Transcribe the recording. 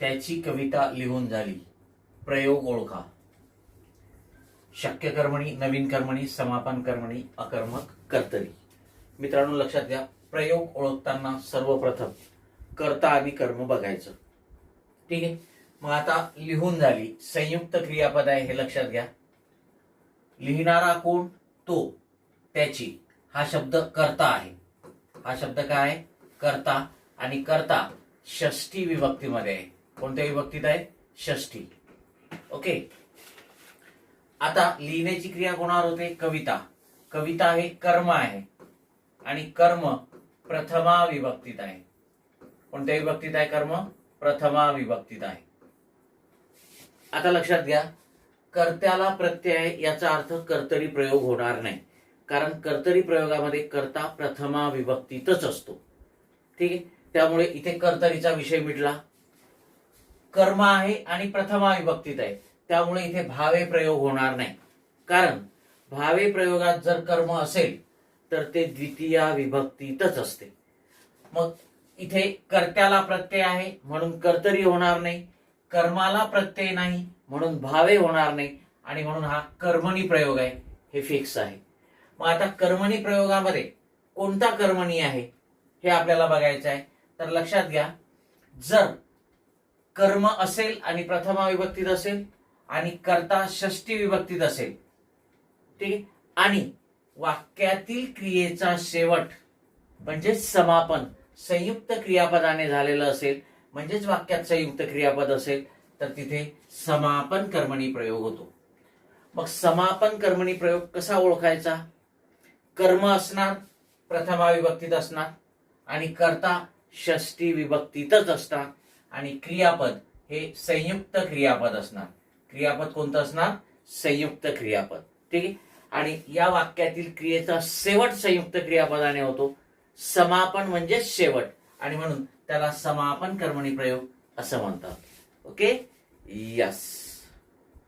त्याची कविता लिहून झाली. प्रयोग ओळखा. शक्य कर्मणी नवीन कर्मणी समापन कर्मणी अकर्मक कर्तरी मित्रांनो लक्षात घ्या प्रयोग ओळखताना सर्वप्रथम कर्ता आणि कर्म बघायचं. ठीक आहे? मग आता लिहून झाली. संयुक्त क्रियापद आहे हे लक्षात घ्या. लिहिणारा कोण? तो. त्याची. हा शब्द कर्ता आहे. हा शब्द काय आहे? कर्ता. आणि कर्ता षष्टी विभक्तीमध्ये आहे. कोणत्या विभक्तीत आहे? षष्टी ओके आता लिहिण्याची क्रिया कोणावर होते? कविता. कविता हे कर्म आहे. आणि कर्म प्रथमा विभक्तीत आहे. कोणत्या विभक्तीत आहे कर्म? प्रथमा विभक्तीत आहे. आता लक्षात घ्या. कर्त्याला प्रत्यय याचा अर्थ कर्तरी प्रयोग होणार नाही. कारण कर्तरी प्रयोगामध्ये कर्ता प्रथमा विभक्तीतच असतो. ठीक आहे? त्यामुळे इथे कर्तरीचा विषय मिटला. कर्म आहे आणि प्रथमा विभक्तीत आहे. त्यामुळे इथे भावे प्रयोग होणार नाही. कारण भावे प्रयोगात जर कर्म असेल तर ते द्वितीया विभक्तीतच असते. मग इथे कर्त्याला प्रत्यय आहे म्हणून कर्तरी होणार नाही. कर्माला प्रत्यय नाही म्हणून भावे होणार नाही. आणि म्हणून हा कर्मणी प्रयोग आहे हे फिक्स आहे. मग आता कर्मणी प्रयोगामध्ये कोणता कर्मणी आहे हे आपल्याला बघायचं आहे. तर लक्षात घ्या जर कर्म असेल आणि प्रथमा विभक्तीत असेल आणि कर्ता षष्टी विभक्तीत असेल. ठीक आहे? आणि वाक्यातील क्रियेचा शेवट म्हणजे समापन संयुक्त क्रियापदाने झालेलं असेल म्हणजेच वाक्यात संयुक्त क्रियापद असेल तर तिथे समापन कर्मणी प्रयोग होतो. मग समापन कर्मणी प्रयोग कसा ओळखायचा? कर्म असणार प्रथमा विभक्तीत असणार आणि कर्ता षष्टी विभक्तीतच असणार. आणि क्रियापद हे संयुक्त क्रियापद असणार. क्रियापद कोणतं असणार? संयुक्त क्रियापद. ठीक आहे? आणि या वाक्यातील क्रियेचा शेवट संयुक्त क्रियापदाने होतो. समापन म्हणजे शेवट. आणि म्हणून त्याला समापन कर्मणी प्रयोग असं म्हणतात. ओके? यस